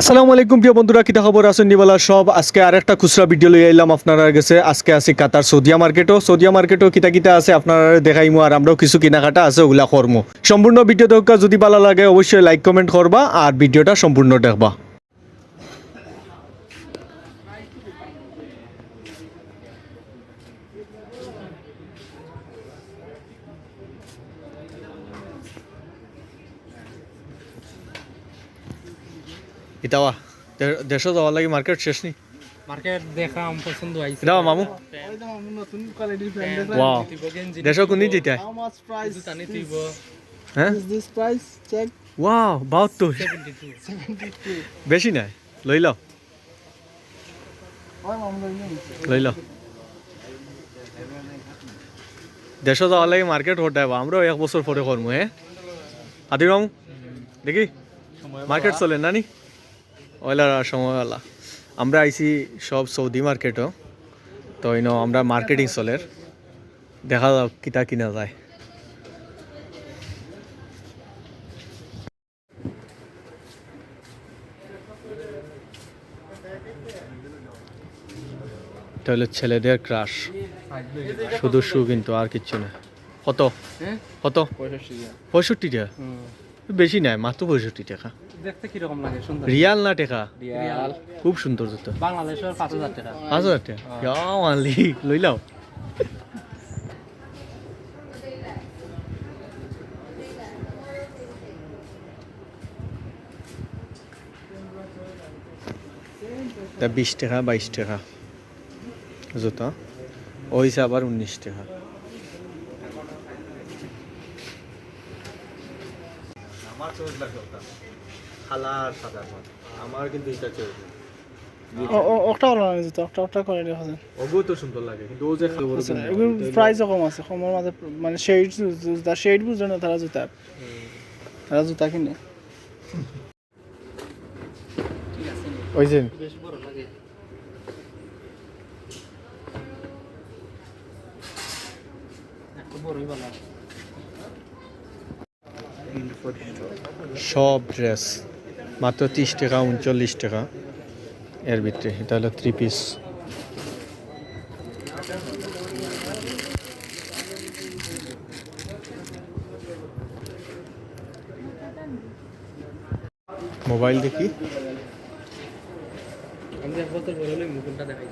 আসসালামু আলাইকুম প্রিয় বন্ধুরা, কিতা খবর? আছেন নিবালা সব। আজকে আর একটা খুচরা ভিডিও লই আইলাম আপনারা গেছে আজকে আছি কাতার সৌদিয়া মার্কেটও। সৌদিয়া মার্কেটও কিতা কিতা আছে আপনারা দেখাইমু আর আমরাও কিছু কেনাকাটা আছে ওগুলা করমু। সম্পূর্ণ ভিডিও দেখা যদি ভালো লাগে অবশ্যই লাইক, কমেন্ট করবা আর ভিডিওটা সম্পূর্ণ দেখবা। ইতাওয়া যাওয়ার লাগে মার্কেট শেষ নি মার্কেট দেখাম পছন্দ হয়েছে। ইতাওয়া মামু। নতুন কোয়ালিটির প্যান্ট ওয়াও price? জানি তুই হ্যাঁ? this price? Check. ওয়াও বাহাত্তর। বেশি নাই। লই লও। লই লও। দেড়শো যাওয়ার লাগে মার্কেট হটাইব আমরাও এক বছর পরে করব হ্যাঁ? আদি রং দেখি মার্কেট চলে নানি ওইলার আর সময়ওয়ালা। আমরা আইছি সব সৌদি মার্কেটও। তো ইনো আমরা মার্কেটিং চলের। দেখা যাক কিতা কিনা যায়। এটা হলো ছেলেদের ক্রাশ শুধু শু কিন্তু আর কিচ্ছু না। কত? হ্যাঁ? কত? পঁয়ষট্টি পঁয়ষট্টি টাকা বেশি নাই মাত্র পঁয়ষট্টি টাকা। দেখতে লাগে সুন্দর? রিয়াল না টাকা? রিয়াল। খুব সুন্দর জুতো। বাংলাদেশের পাঁচ হাজার টাকা। পাঁচ হাজার টাকা? ইয়া মানলি লই লাও তা বিশ টাকা বাইশ টাকা জুতো। ওইসে আবার উনিশ টাকা। আমার চোখ লাগে খালার সাদা আমার কিন্তু এটা চোখ। ওটা লাগে ওটা ওটা আছে ওগুলো তো সুন্দর লাগে কিন্তু ও যে এগুলো প্রাইসও কম আছে। কমের মাঝে মানে শেড জুতা শেড বুঝে না তারা জুতা। তারা জুতা কিনে। ওই যে। বেশ বড় লাগে বড়ই ভালো। সব ড্রেস, মাত্র তিরিশ টাকা, উনচল্লিশ টাকা। এর ভিতরে, এটা হলো থ্রি পিস মোবাইল দেখি। আমি মুকুলটা দেখাই